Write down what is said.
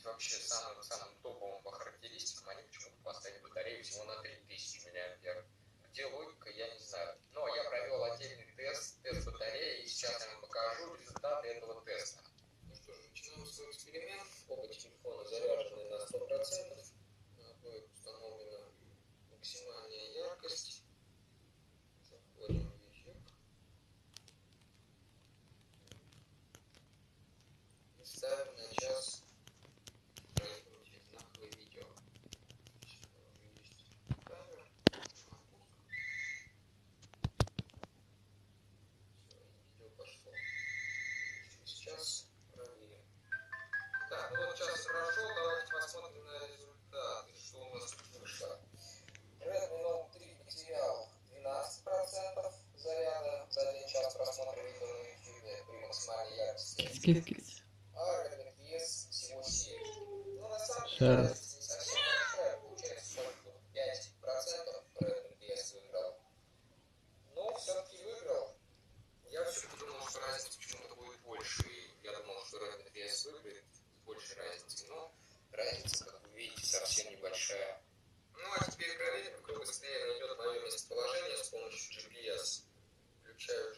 быть вообще самым, самым топовым по характеристикам, они почему-то поставили батарею всего на 3000 мАh. Где логика, я не знаю. Но я провел отдельный тест, тест батареи, и сейчас я вам покажу результаты этого теста. Ну что же, начинаем свой эксперимент. Оба телефона заряжены на 100%. На обоих установлена максимальная яркость. Заходим в эфир. И ставим на час проигрывать знаковое видео. Сейчас уже есть камера. Всё, видео пошло. Сейчас проверим. Так, ну вот час прошел, давайте посмотрим на результаты, что у нас вышло. Redmi Note 3 потерял 12% заряда за один час просмотра видео на YouTube при максимальной яркости. А Redmi PS всего 7. Ну, на самом деле, раз. разница не совсем большая, получается, 45% Redmi PS выиграл. Но все-таки выиграл. Я все-таки думал, что разница почему-то будет больше. И я думал, что Redmi PS выиграет с большей разницей. Но разница, как вы видите, совсем небольшая. Ну, а теперь проверим, кто быстрее найдет мое местоположение с помощью GPS. Включаю